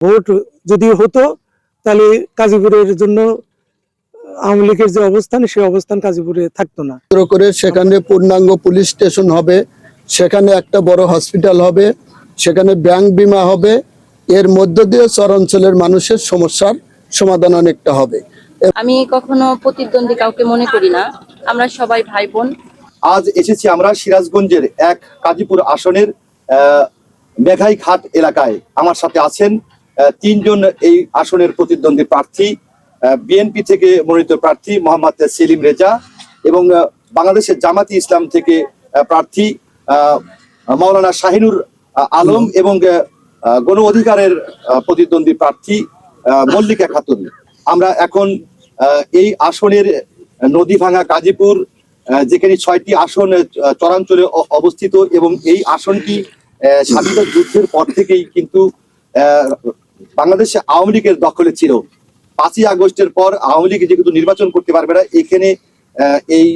Vote যদি হতো তাহলে গাজীপুরের জন্য আওয়ামী লীগের যে অবস্থান সেই অবস্থান গাজীপুরে থাকতো না। করে সেখানে পূর্ণাঙ্গ পুলিশ স্টেশন হবে সেখানে একটা বড় হসপিটাল হবে সেখানে ব্যাংক বিমা হবে। এর মধ্য দিয়ে চরাঞ্চলের মানুষের সমস্যার সমাধান অনেকটা হবে। আমি কখনো প্রতিদ্বন্দ্বী কাউকে মনে করি না। আমরা সবাই ভাই বোন আজ এসেছি আমরা সিরাজগঞ্জের এক কাজীপুর আসনের আহ, মেঘাই ঘাট এলাকায়। আমার সাথে আছেন তিনজন এই আসনের প্রতিদ্বন্দ্বী প্রার্থী বিএনপি থেকে মনোনীত প্রার্থী মোহাম্মদ সেলিম রেজা এবং বাংলাদেশের জামাতি ইসলাম থেকে প্রার্থী আহ, মাওলানা শাহিনুর আলম এবং গণ অধিকারের প্রতিদ্বন্দ্বী প্রার্থী মল্লিকা খাতুন। আমরা এখন এই আসনের নদী ভাঙা গাজীপুর যেখানে ছয়টি আসন চরাঞ্চলে অবস্থিত এবং এই আসনটি স্বাধীনতা যুদ্ধের পর থেকেই কিন্তু বাংলাদেশে আওয়ামী লীগের দখলে ছিল। পাঁচই আগস্টের পর আওয়ামী লীগ যেহেতু নির্বাচন করতে পারবে না, এখানে এই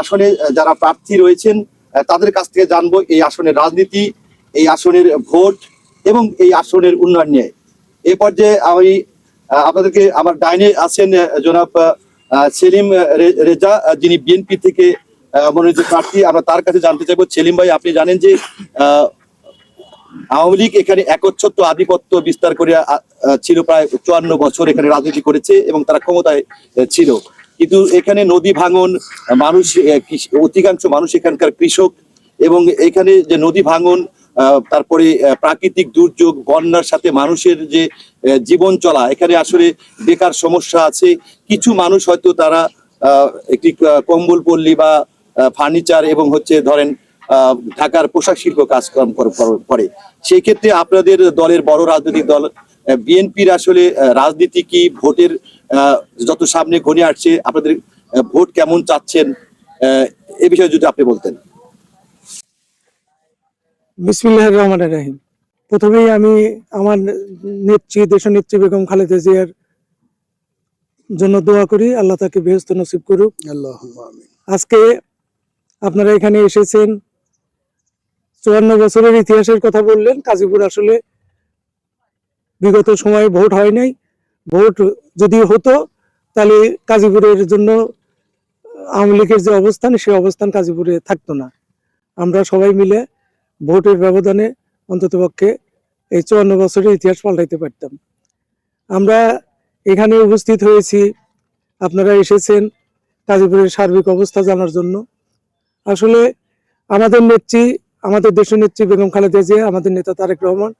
আসনে যারা প্রার্থী রয়েছেন তাদের কাছ থেকে জানব এই আসনের রাজনীতি, এই আসনের ভোট এবং এই আসনের উন্নয়ন নিয়ে। এ পর্যায়ে আমি আপনাদেরকে আমার ডাইনে আছেন জনাব সেলিম রেজা যিনি বিএনপি থেকে মনোনীত প্রার্থী। আমরা তার কাছে জানতে চাইব। সেলিম ভাই, আপনি জানেন যে আওয়ামী লীগ এখানে একচ্ছত্ব আধিপত্য বিস্তার করে আহ, আহ, ছিল প্রায় চুয়ান্ন বছর এখানে রাজনীতি করেছে এবং তারা ক্ষমতায় ছিল। কিন্তু এখানে নদী ভাঙন মানুষ অধিকাংশ মানুষ এখানকার কৃষক এবং এখানে যে নদী ভাঙন তারপরে প্রাকৃতিক দুর্যোগ বন্যার সাথে মানুষের যে জীবন চলা এখানে আসলে বেকার সমস্যা আছে। কিছু মানুষ হয়তো তারা একটি কম্বল পল্লী বা ফার্নিচার এবং হচ্ছে ধরেন ঢাকার পোশাক শিল্প কাজকর্ম কর- সেই ক্ষেত্রে আপনাদের দলের বড় রাজনৈতিক দল বিএনপির আসলে আহ, রাজনীতি কি ভোটের আহ, যত সামনে ঘনিয়ে আসছে আপনাদের ভোট কেমন চাচ্ছেন আহ, এ বিষয়ে যদি আপনি বলতেন। বিসমিল্লাহ রহমান রাহিম। প্রথমেই আমি আমার নেত্রী দেশ নেত্রী বেগম খালেদা জিয়ার জন্য দোয়া করি আল্লাহ তাকে বেহস্ত নসিব করুক। আল্লাহ আজকে আপনারা এখানে এসেছেন চুয়ান্ন বছরের ইতিহাসের কথা বললেন, কাজীপুর আসলে বিগত সময়ে ভোট হয় নাই। ভোট যদি হতো, তাহলে কাজীপুরের জন্য আওয়ামী লীগের যে অবস্থান, সে অবস্থান কাজীপুরে থাকতো না। আমরা সবাই মিলে ভোটের ব্যবধানে অন্ততপক্ষে এই চুয়ান্ন বছরের ইতিহাস পাল্টাইতে পারতাম। আমরা এখানে উপস্থিত হয়েছি। আপনারা এসেছেন গাজীপুরের সার্বিক অবস্থা জানার জন্য। আসলে আমাদের নেত্রী আমাদের দেশের নেত্রী বেগম খালেদা জিয়া, আমাদের নেতা তারেক রহমান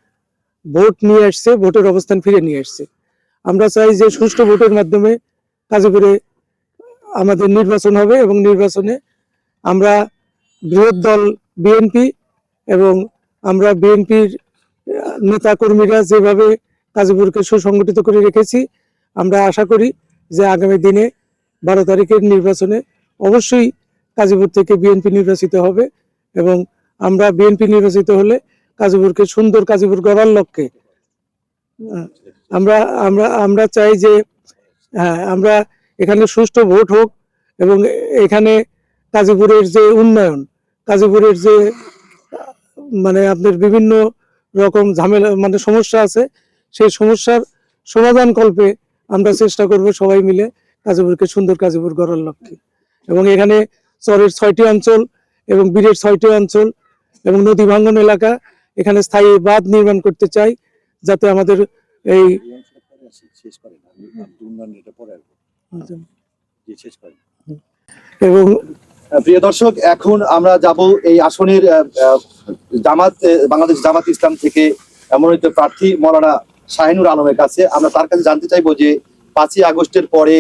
ভোট নিয়ে আসছে, ভোটের অবস্থান ফিরে নিয়ে আসছে। আমরা চাই যে সুষ্ঠু ভোটের মাধ্যমে গাজীপুরে আমাদের নির্বাচন হবে এবং নির্বাচনে আমরা বৃহৎ দল বিএনপি এবং আমরা বিএনপির নেতা কর্মীরা যেভাবে গাজীপুরকে সুসংগঠিত করে রেখেছি, আমরা আশা করি যে আগামী দিনে বারো তারিখের নির্বাচনে অবশ্যই গাজীপুর থেকে বিএনপি নির্বাচিত হবে এবং আমরা বিএনপি নির্বাচিত হলে গাজীপুরকে সুন্দর গাজীপুর গড়ার লক্ষ্যে আমরা আমরা আমরা চাই যে হ্যাঁ আমরা এখানে সুষ্ঠু ভোট হোক এবং এখানে গাজীপুরের যে উন্নয়ন গাজীপুরের যে মানে আপনার বিভিন্ন রকম ঝামেলা মানে সমস্যা আছে, সেই সমস্যার সমাধান কল্পে আমরা চেষ্টা করব সবাই মিলে গাজীপুরকে সুন্দর গাজীপুর গড়ার লক্ষ্যে। এবং এখানে চরের ছয়টি অঞ্চল এবং বীরের ছয়টি অঞ্চল এবং নদী ভাঙ্গন এলাকা এখানে স্থায়ী বাঁধ নির্মাণ করতে চাই যাতে আমাদের এই এবং প্রিয় দর্শক, এখন আমরা যাব এই আসনের জামাত বাংলাদেশ জামাত ইসলাম থেকে মনোনীত প্রার্থী মৌলানা শাহিনুর আলমের কাছে। আমরা তার কাছে জানতে চাইব যে পাঁচই আগস্টের পরে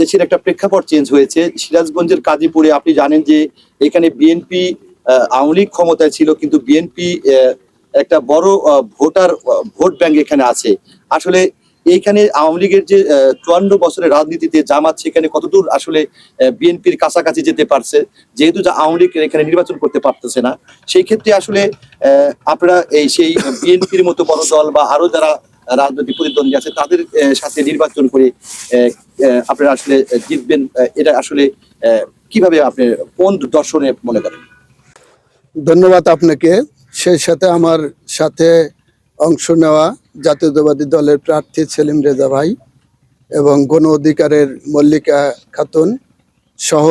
দেশের একটা প্রেক্ষাপট চেঞ্জ হয়েছে। সিরাজগঞ্জের কাজীপুরে আপনি জানেন যে এখানে বিএনপি আওয়ামী লীগ ক্ষমতায় ছিল, কিন্তু বিএনপি একটা বড় ভোটার ভোট ব্যাংক এখানে আছে। আসলে এইখানে আওয়ামী লীগের যে চুয়ান্ন বছরের রাজনীতিতে জামাত সেখানে কতদূর আসলে বিএনপির কাছাকাছি যেতে পারছে, যেহেতু যে আওয়ামী লীগ এখানে নির্বাচন করতে পারতেছে না। সেই ক্ষেত্রে আসলে আপনারা এই সেই বিএনপির মতো বড় দল বা আরও যারা রাজনৈতিক প্রতিদ্বন্দ্বী আছে, তাদের সাথে নির্বাচন করে আপনারা আসলে জিতবেন এটা আসলে কীভাবে আপনি, কোন দর্শনে মনে করেন? ধন্যবাদ আপনাকে। সেই সাথে আমার সাথে অংশ নেওয়া জাতীয়তাবাদী দলের প্রার্থী সেলিম রেজা ভাই এবং গণ অধিকারের মল্লিকা খাতুন সহ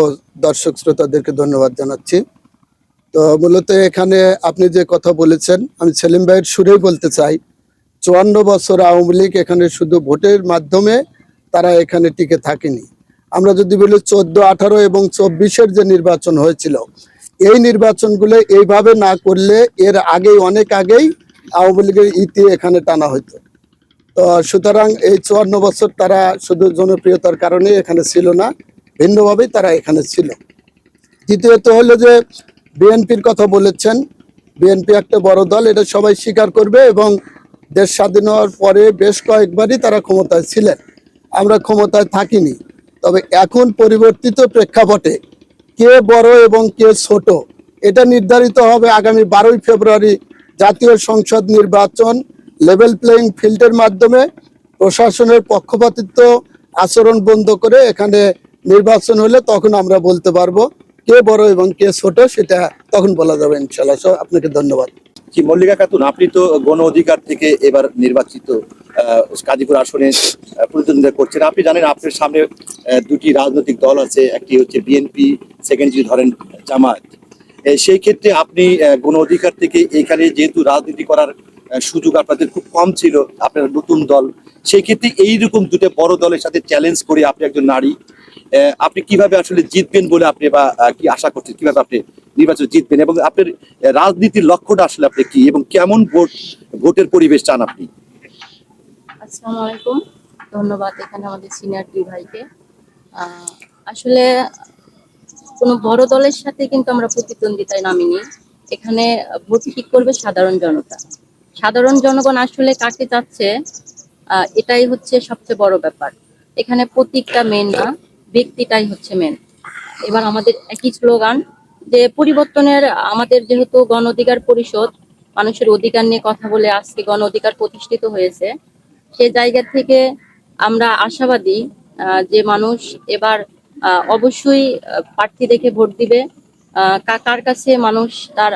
দর্শক শ্রোতাদেরকে ধন্যবাদ জানাচ্ছি। তো মূলত এখানে আপনি যে কথা বলেছেন, আমি সেলিম ভাইয়ের সুরেই বলতে চাই। চুয়ান্ন বছর আওয়ামী লীগ এখানে শুধু ভোটের মাধ্যমে তারা এখানে টিকে থাকেনি। আমরা যদি বলি চোদ্দ, আঠারো এবং চব্বিশের যে নির্বাচন হয়েছিল, এই নির্বাচনগুলো এইভাবে না করলে এর আগেই, অনেক আগেই আওয়ামী লীগের ইতি এখানে টানা হতো তো সুতরাং এই চুয়ান্ন বছর তারা শুধু জনপ্রিয়তার কারণে এখানে ছিল না, ভিন্নভাবেই তারা এখানে ছিল। দ্বিতীয়ত হলো যে বিএনপির কথা বলেছেন, বিএনপি একটা বড় দল, এটা সবাই স্বীকার করবে এবং দেশ স্বাধীন হওয়ার পরে বেশ কয়েকবারই তারা ক্ষমতায় ছিলেন। আমরা ক্ষমতায় থাকিনি। তবে এখন পরিবর্তিত প্রেক্ষাপটে কে বড় এবং কে ছোট, এটা নির্ধারিত হবে আগামী বারোই ফেব্রুয়ারি জাতীয় সংসদ নির্বাচন লেভেল প্লেইং ফিল্ডের মাধ্যমে। প্রশাসনের পক্ষপাতিত্ব আচরণ বন্ধ করে এখানে নির্বাচন হলে তখন আমরা বলতে পারব কে বড় এবং কে ছোট, সেটা তখন বলা যাবে ইনশাল্লাহ আপনাকে ধন্যবাদ। কি মল্লিকা খাতুন আপনি তো গণ অধিকার থেকে এবার নির্বাচিত আহ, গাজীপুর আসনে প্রতিদ্বন্দ্বিতা করছেন। আপনি জানেন আপনার সামনে দুটি রাজনৈতিক দল আছে একটি হচ্ছে বিএনপি সেকেন্ড যদি ধরেন জামাত সেই ক্ষেত্রে আপনি গণ অধিকার থেকে এখানে যেহেতু রাজনীতি করার সুযোগ আপনাদের খুব কম ছিল আপনার নতুন দল সেই ক্ষেত্রে এইরকম দুটো বড় দলের সাথে চ্যালেঞ্জ করে আপনি একজন নারী আপনি কীভাবে আসলে জিতবেন বলে আপনি বা কি আশা করছেন? কীভাবে আপনি নির্বাচন জিতবেন এবং আপনার রাজনীতির লক্ষ্যটা আসলে আপনি কি এবং কেমন ভোট ভোটের পরিবেশ চান আপনি? আসসালামু আলাইকুম। ধন্যবাদ এখানে আমাদের সিনিয়র দুই ভাইকে। আসলে কোনো বড় দলের সাথে কিন্তু আমরা প্রতিদ্বন্দ্বিতায় নামিনি। এখানে ভোট ঠিক করবে সাধারণ জনতা। সাধারণ জনগণ আসলে কাকে আহ, এটাই হচ্ছে সবচেয়ে বড় ব্যাপার। এখানে প্রতীকটা মেন না ব্যক্তিটাই হচ্ছে মেন এবার আমাদের একই স্লোগান যে পরিবর্তনের আমাদের যেহেতু গণ অধিকার পরিষদ, মানুষের অধিকার নিয়ে কথা বলে আজকে গণ অধিকার প্রতিষ্ঠিত হয়েছে, সে জায়গা থেকে আমরা আশাবাদী যে মানুষ এবার অবশ্যই প্রার্থী দেখে ভোট দিবে। কার কাছে মানুষ তার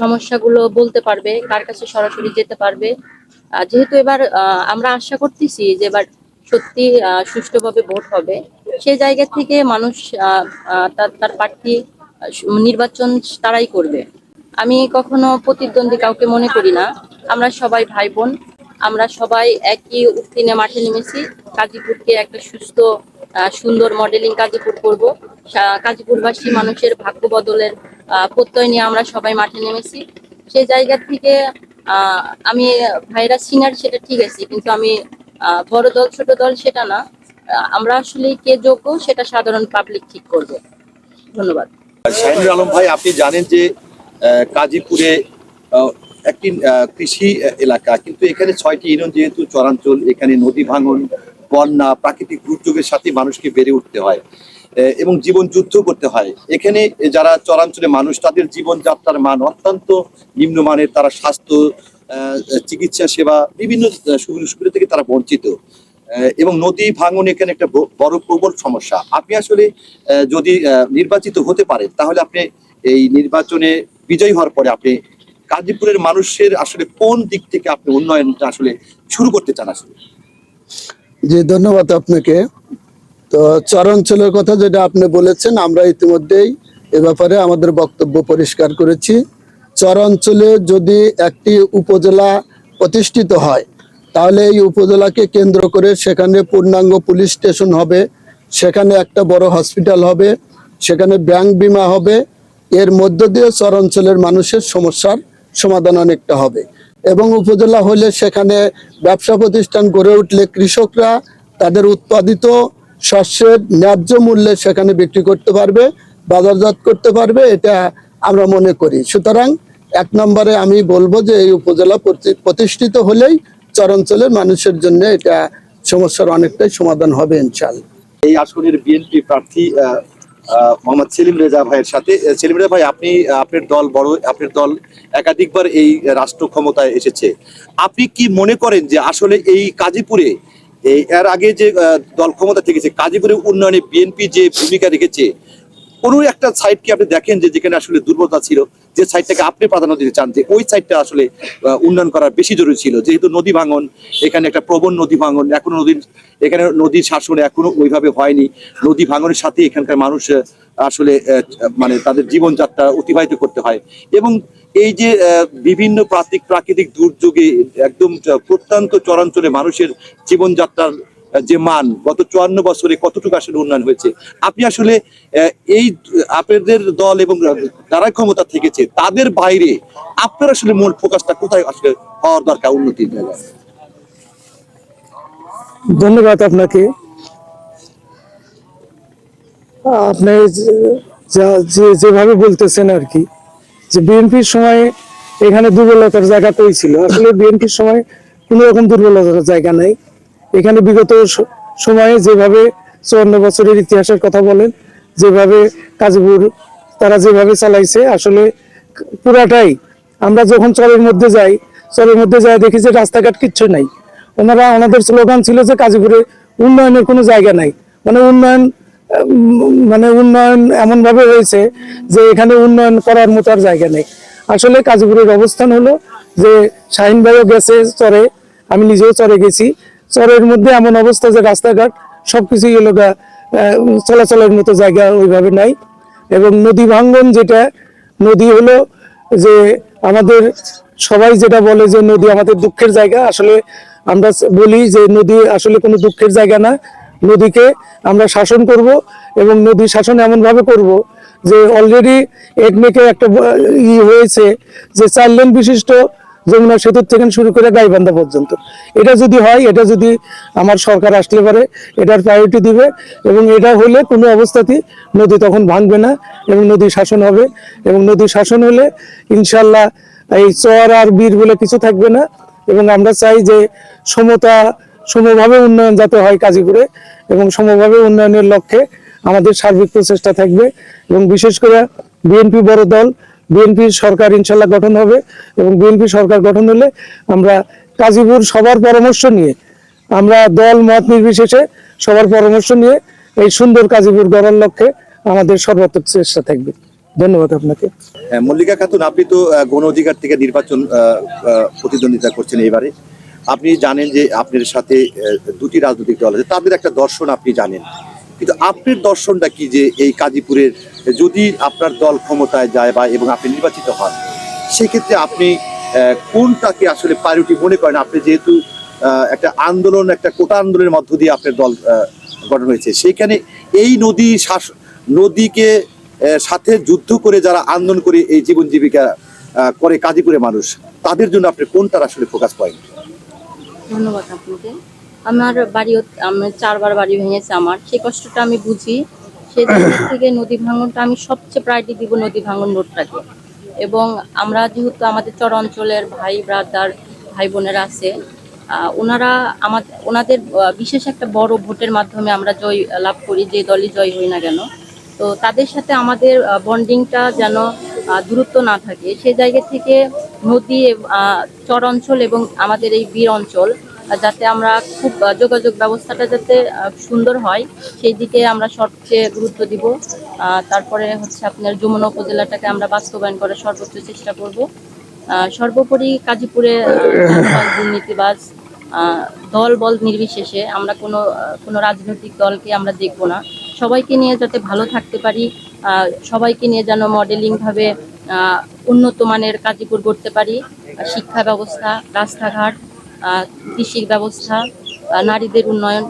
সমস্যাগুলো বলতে পারবে, কার কাছে সরাসরি যেতে পারবে। যেহেতু এবার আমরা আশা করতেছি যে এবার সত্যি সুষ্ঠুভাবে ভোট হবে। সেই জায়গা থেকে মানুষ তার তার প্রার্থী নির্বাচন তারাই করবে। আমি কখনো প্রতিদ্বন্দ্বী কাউকে মনে করি না। আমরা সবাই ভাই বোন আমরা সবাই একই উত্তীর্ণে মাঠে নেমেছি। কাজীপুরকে একটা সুস্থ সুন্দর মডেলিং কাজীপুর করব। সা- কাজীপুরবাসী মানুষের ভাগ্য বদলের প্রত্যয় নিয়ে আমরা সবাই মাঠে নেমেছি। সেই জায়গা থেকে আমি ভাইরা সিনিয়র সেটা ঠিক আছে, কিন্তু আমি বড় দল, ছোট দল সেটা না। আমরা আসলে কে যোগ্য সেটা সাধারণ পাবলিক ঠিক করবে। ধন্যবাদ। শাহিনুর আলম ভাই আপনি জানেন যে কাজীপুরে একটি কৃষি এলাকা কিন্তু এখানে ছয়টি ইউনিয়ন যেহেতু চরাঞ্চল এখানে নদী ভাঙন বন্যা প্রাকৃতিক দুর্যোগের সাথে মানুষকে বেড়ে উঠতে হয় এবং জীবন যুদ্ধ করতে হয়। এখানে যারা চরাঞ্চলে মানুষ তাদের জীবনযাত্রার মান অত্যন্ত নিম্নমানের। তারা স্বাস্থ্য চিকিৎসা সেবা বিভিন্ন আহ, সুবিধা থেকে তারা বঞ্চিত। এবং নদী ভাঙন এখানে একটা বড় প্রবল সমস্যা। আপনি আসলে যদি নির্বাচিত হতে পারেন, তাহলে আপনি এই নির্বাচনে বিজয়ী হওয়ার পরে আপনি গাজীপুরের মানুষের আসলে কোন দিক থেকে আপনি উন্নয়নটা আসলে শুরু করতে চান আসলে? জি, ধন্যবাদ আপনাকে। তো চরাঞ্চলের কথা যেটা আপনি বলেছেন, আমরা ইতিমধ্যেই এ ব্যাপারে আমাদের বক্তব্য পরিষ্কার করেছি। চরাঞ্চলে যদি একটি উপজেলা প্রতিষ্ঠিত হয় তাহলে এই উপজেলাকে কেন্দ্র করে সেখানে পূর্ণাঙ্গ পুলিশ স্টেশন হবে, সেখানে একটা বড় হসপিটাল হবে, সেখানে ব্যাংক বিমা হবে। এর মধ্য দিয়ে চরাঞ্চলের মানুষের সমস্যার সমাধান অনেকটা হবে। এবং উপজেলা হলে সেখানে ব্যবসা প্রতিষ্ঠান গড়ে উঠলে কৃষকরা তাদের উৎপাদিত শস্যের ন্যায্য মূল্যে সেখানে বিক্রি করতে পারবে, বাজারজাত করতে পারবে, এটা আমরা মনে করি। সুতরাং এক নম্বরে আমি বলব যে এই উপজেলা প্রতি- প্রতিষ্ঠিত হলেই চরাঞ্চলের মানুষের জন্য এটা সমস্যার অনেকটাই সমাধান হবে ইনশাল্লাহ এই আসনের বিএনপি প্রার্থী মোহাম্মদ সেলিম রেজা ভাইয়ের সাথে। সেলিম রেজা ভাই, আপনি আপনার দল বড়, আপনার দল একাধিকবার এই রাষ্ট্র ক্ষমতায় এসেছে। আপনি কি মনে করেন যে আসলে এই কাজীপুরে এর আগে যে দল ক্ষমতা থেকেছে, কাজীপুরে উন্নয়নে বিএনপি যে ভূমিকা রেখেছে কোনো একটা সাইড কি আপনি দেখেন যে যেখানে আসলে দুর্বলতা ছিল? যে সাইডটাকে আপনি প্রাধান্য দিতে চান যে ওই সাইডটা আসলে উন্নয়ন করার বেশি জরুরি ছিল। যেহেতু নদী ভাঙন, এখানে একটা প্রবণ নদী ভাঙন, এখনও নদীর, এখানে নদীর শাসন এখনও ওইভাবে হয়নি। নদী ভাঙনের সাথে এখানকার মানুষ আসলে মানে তাদের জীবনযাত্রা অতিবাহিত করতে হয়। এবং এই যে বিভিন্ন প্রাকৃতিক প্রাকৃতিক দুর্যোগে একদম প্রত্যন্ত চরাঞ্চলে মানুষের জীবনযাত্রার যে মান, গত চুয়ান্ন বছরে কতটুকু আসলে উন্নয়ন হয়েছে? আপনি আসলে এই আপনাদের দল এবং যারা ক্ষমতা থেকেছে, তাদের বাইরে আপনার আসলে মূল ফোকাসটা কোথায় আসলে হওয়ার দরকার জায়গায় ধন্যবাদ আপনাকে। আপনি যেভাবে বলতেছেন আর কি, যে বিএনপির সময় এখানে দুর্বলতার জায়গা ছিল আসলে বিএনপির সময় কোনো রকম দুর্বলতার জায়গা নাই। এখানে বিগত সময়ে যেভাবে চুয়ান্ন বছরের ইতিহাসের কথা বলেন, যেভাবে কাজীপুর তারা যেভাবে চালাইছে, আসলে পুরাটাই আমরা যখন চরের মধ্যে যাই, চরের মধ্যে যাই দেখি যে রাস্তাঘাট কিচ্ছু নাই। ওনারা ওনাদের স্লোগান ছিল যে কাজীপুরে উন্নয়নের কোনো জায়গা নাই। মানে উন্নয়ন মানে উন্নয়ন এমন ভাবে হয়েছে যে এখানে উন্নয়ন করার মতো আর জায়গা নেই। আসলে কাজীপুরের অবস্থান হলো যে শাহিন ভাইও গেছে চরে, আমি নিজেও চরে গেছি। চরের মধ্যে এমন অবস্থা যে রাস্তাঘাট সবকিছুই হলো গা, চলাচলের মতো জায়গা ওইভাবে নাই। এবং নদী ভাঙ্গন যেটা নদী হলো যে আমাদের সবাই যেটা বলে যে নদী আমাদের দুঃখের জায়গা আসলে আমরা বলি যে নদী আসলে কোনো দুঃখের জায়গা না। নদীকে আমরা শাসন করব এবং নদী শাসন এমন ভাবে করব যে অলরেডি একমেকে একটা ই হয়েছে যে চার বিশিষ্ট যমুনা সেতুর থেকে শুরু করে গাইবান্ধা পর্যন্ত। এটা যদি হয়, এটা যদি আমার সরকার আসলে পারে, এটার প্রায়োরিটি দিবে এবং এটা হলে কোনো অবস্থাতেই নদী তখন ভাঙবে না এবং নদী শাসন হবে এবং নদী শাসন হলে ইনশাল্লাহ এই চর আর বীর বলে কিছু থাকবে না এবং আমরা চাই যে সমতা, সমভাবে উন্নয়ন যাতে হয় কাজীপুরে এবং সমভাবে উন্নয়নের লক্ষ্যে আমাদের সার্বিক প্রচেষ্টা থাকবে এবং বিশেষ করে বিএনপি বড় দল বিএনপির সরকার ইনশাল্লাহ গঠন হবে এবং বিএনপি সরকার গঠন হলে আমরা কাজীপুর সবার পরামর্শ নিয়ে আমরা দল মত নির্বিশেষে সবার পরামর্শ নিয়ে এই সুন্দর কাজীপুর গড়ার লক্ষ্যে আমাদের সর্বাত্মক চেষ্টা থাকবে। ধন্যবাদ আপনাকে। হ্যাঁ, মল্লিকা খাতুন আপনি তো গণ অধিকার থেকে নির্বাচন প্রতিদ্বন্দ্বিতা করছেন এবারে আপনি জানেন যে আপনার সাথে দুটি রাজনৈতিক দল আছে তাদের একটা দর্শন আপনি জানেন। কিন্তু আপনার দর্শনটা কি যে এই কাজীপুরের, যদি আপনার দল ক্ষমতায় যায় বা এবং আপনি নির্বাচিত হন, সেক্ষেত্রে আপনি কোনটাকে আসলে প্রায়োরিটি মনে করেন? আপনি যেহেতু একটা আন্দোলন, একটা কোটা আন্দোলনের মধ্য দিয়ে আপনার দল গঠন হয়েছে, সেইখানে এই নদী শাস, নদীকে সাথে যুদ্ধ করে যারা আন্দোলন করে এই জীবন জীবিকা করে কাজীপুরে মানুষ, তাদের জন্য আপনি কোনটার আসলে ফোকাস পয়েন্ট ধন্যবাদ আপনাকে। আমার বাড়ি হত- আমার চারবার বাড়ি ভেঙেছে আমার। সেই কষ্টটা আমি বুঝি। সেই থেকে নদী ভাঙনটা আমি সবচেয়ে প্রায়োরিটি দিব নদী ভাঙন রোডটাকে। এবং আমরা যেহেতু আমাদের চর অঞ্চলের ভাই ব্রাদার ভাই বোনেরা আছে ওনারা আমাদের ওনাদের বিশেষ একটা বড় ভোটের মাধ্যমে আমরা জয় লাভ করি যে দলই জয় হই না কেন। তো তাদের সাথে আমাদের বন্ডিংটা যেন দূরত্ব না থাকে। সেই জায়গা থেকে নদী চর অঞ্চল এবং আমাদের এই বীর অঞ্চল যাতে আমরা খুব যোগাযোগ ব্যবস্থাটা যাতে সুন্দর হয়, সেই দিকে আমরা সবচেয়ে গুরুত্ব দিব। তারপরে হচ্ছে আপনার যমুনা উপজেলাটাকে আমরা বাস্তবায়ন করার সর্বোচ্চ চেষ্টা করব। সর্বোপরি কাজীপুরে দুর্নীতিবাজ দল বল নির্বিশেষে আমরা কোনো কোনো রাজনৈতিক দলকে আমরা দেখব না। সবাইকে নিয়ে যাতে ভালো থাকতে পারি সবাইকে নিয়ে যেন মডেলিংভাবে উন্নত মানের কাজীপুর করতে পারি, শিক্ষা ব্যবস্থা, রাস্তাঘাট কৃষি ব্যবস্থা নারীদের উন্নয়ন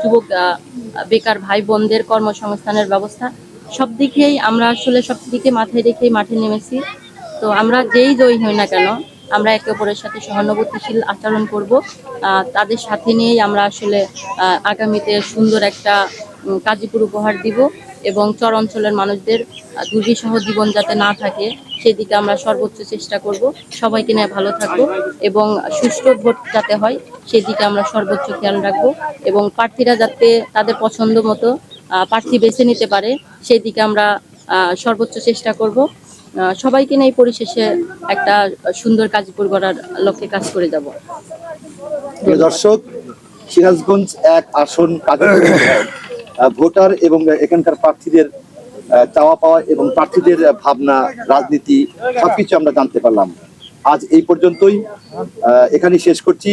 যুবক বেকার ভাই বোনদের কর্মসংস্থানের ব্যবস্থা, সব দিকেই আমরা আসলে সব দিকে মাথায় রেখেই মাঠে নেমেছি। তো আমরা যেই জয়ী হই না কেন, আমরা একে অপরের সাথে সহানুভূতিশীল আচরণ করব। তাদের সাথে নিয়েই আমরা আসলে আগামীতে সুন্দর একটা কাজীপুর উপহার দিব। এবং চর অঞ্চলের মানুষদের আহ, দুর্বিষহ জীবন যাতে না থাকে সেদিকে আমরা সর্বোচ্চ চেষ্টা করব। সবাইকে নিয়ে ভালো থাকব এবং সুষ্ঠু ভোট যাতে হয় সেদিকে আমরা সর্বোচ্চ খেয়াল রাখব এবং প্রার্থীরা যাতে তাদের পছন্দ মতো প্রার্থী বেছে নিতে পারে সেদিকে আমরা সর্বোচ্চ চেষ্টা করব। সবাইকে নিয়ে পরিশেষে একটা সুন্দর কাজীপুর গড়ার লক্ষ্যে কাজ করে যাব। দর্শক সিরাজগঞ্জ এক আসন ভোটার এবং এখানকার প্রার্থীদের চাওয়া পাওয়া এবং প্রার্থীদের ভাবনা, রাজনীতি, সবকিছু আমরা জানতে পারলাম। আজ এই পর্যন্তই। এখানে শেষ করছি।